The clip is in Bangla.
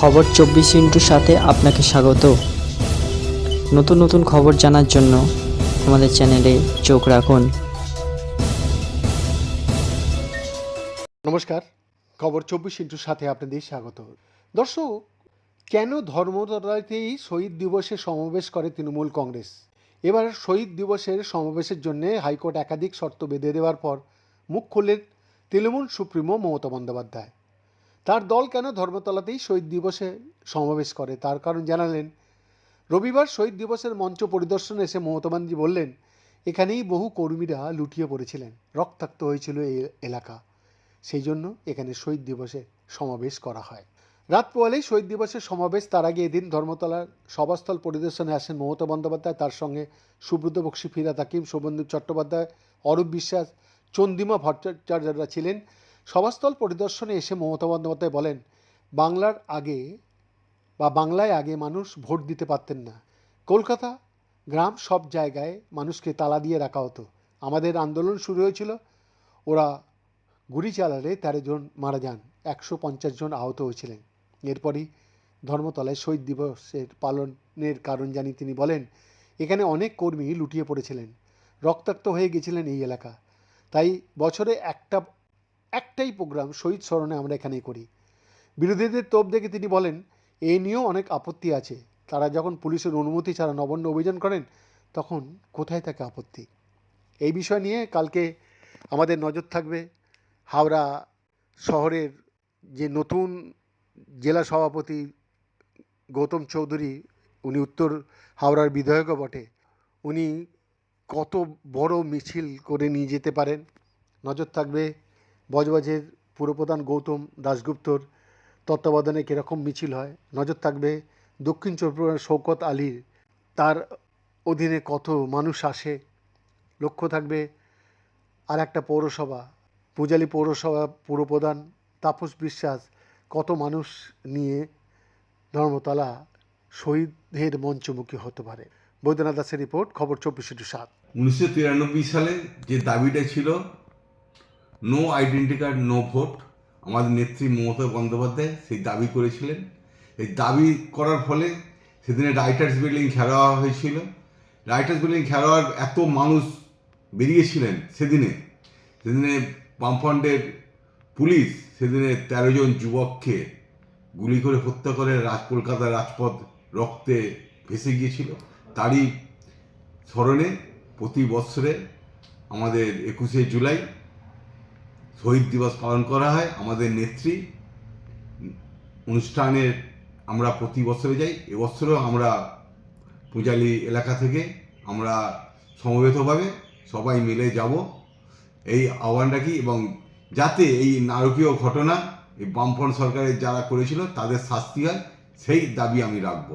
খবর চব্বিশ ইন্টুর সাথে আপনাকে স্বাগত। নতুন নতুন খবর জানার জন্য আমাদের চ্যানেলে চোখ রাখুন। নমস্কার, খবর চব্বিশ ইন্টুর সাথে আপনাদের স্বাগত। দর্শক, কেন ধর্মতলাতেই শহীদ দিবসে সমাবেশ করে তৃণমূল কংগ্রেস? এবার শহীদ দিবসের সমাবেশের জন্য হাইকোর্ট একাধিক শর্ত বেঁধে দেওয়ার পর মুখ খুললেন তৃণমূল সুপ্রিমো মমতা বন্দ্যোপাধ্যায়। তার দল কেন ধর্মতলাতেই শহীদ দিবসে সমাবেশ করে? তার কারণ জানালেন, রবিবার শহীদ দিবসের মঞ্চ পরিদর্শনে এসে মমতা ব্যানার্জি বললেন, এখানেই বহু কর্মীরা লুটিয়ে পড়েছিলেন, রক্তাক্ত হয়েছিল এই এলাকা। সেই জন্য এখানে শহীদ দিবসে সমাবেশ করা হয়। রাত পোয়ালেই শহীদ দিবসের সমাবেশ। তার আগে এদিন ধর্মতলার সভাস্থল পরিদর্শনে আসেন মমতা বন্দ্যোপাধ্যায়। তার সঙ্গে সুব্রত বক্সি ফিরাত হাকিম, শোভনদীপ চট্টোপাধ্যায়, অরূপ বিশ্বাস, চন্দিমা ভট্টাচার্যরা ছিলেন। সভাস্থল পরিদর্শনে এসে মমতা বন্দ্যোপাধ্যায় বলেন, বাংলার আগে বা বাংলায় আগে মানুষ ভোট দিতে পারতেন না। কলকাতা, গ্রাম সব জায়গায় মানুষকে তালা দিয়ে রাখা হতো। আমাদের আন্দোলন শুরু হয়েছিল, ওরা গুলি চালালে তেরো জন মারা যান, একশো পঞ্চাশ জন আহত হয়েছিলেন। এরপরই ধর্মতলায় শহীদ দিবসের পালনের কারণ জানি তিনি বলেন, এখানে অনেক কর্মী লুটিয়ে পড়েছিলেন, রক্তাক্ত হয়ে গেছিলেন এই এলাকা। তাই বছরে একটা একটাই প্রোগ্রাম শহীদ স্মরণে আমরা এখানেই করি। বিরোধীদের তোপ দেখে তিনি বলেন, এ নিয়েও অনেক আপত্তি আছে। তারা যখন পুলিশের অনুমতি ছাড়া নবান্ন অভিযান করেন, তখন কোথায় থাকে আপত্তি? এই বিষয় নিয়ে কালকে আমাদের নজর থাকবে হাওড়া শহরের যে নতুন জেলা সভাপতি গৌতম চৌধুরী, উনি উত্তর হাওড়ার বিধায়কও বটে। উনি কত বড় মিছিল করে নিয়ে যেতে পারেন। নজর থাকবে বজবজের পুরপ্রধান গৌতম দাশগুপ্তর তত্ত্বাবধানে কীরকম মিছিল হয়? নজর থাকবে দক্ষিণ চব্বিশ পরগনার শৌকত আলীর। তার অধীনে কত মানুষ আসে? লক্ষ্য থাকবে আর একটা পৌরসভা। পূজালি পৌরসভা পুরপ্রধান তাপস বিশ্বাস কত মানুষ নিয়ে ধর্মতলা শহীদের মঞ্চমুখী হতে পারে? বৈদ্যনাথ দাসের রিপোর্ট, খবর চব্বিশ সাত। উনিশশো সালে যে দাবিটা ছিল no identity card no vote আমাদের নেত্রী মমতা বন্দ্যোপাধ্যায় সেই দাবি করেছিলেন। এই দাবি করার ফলে সেদিনে রাইটার্স বিল্ডিং ঘেরাওয়া হয়েছিল। রাইটার্স বিল্ডিং ঘেরাওয়ার এত মানুষ বেরিয়েছিলেন সেদিনে। সেদিনে বামফ্রন্টের পুলিশ সেদিনে তেরো জন যুবককে গুলি করে হত্যা করে রাজ কলকাতার রাজপথ রক্তে ভেসে গিয়েছিল। তারই স্মরণে প্রতি বছরে আমাদের একুশে জুলাই শহীদ দিবস পালন করা হয়। আমাদের নেত্রী অনুষ্ঠানের আমরা প্রতি বছরে যাই। এবছরও আমরা পূজালি এলাকা থেকে আমরা সমবেতভাবে সবাই মিলে যাব। এই আহ্বান রাখি এবং যাতে এই নারকীয় ঘটনা এই বামফ্রন্ট সরকারের যারা করেছিল তাদের শাস্তি হয়, সেই দাবি আমি রাখব।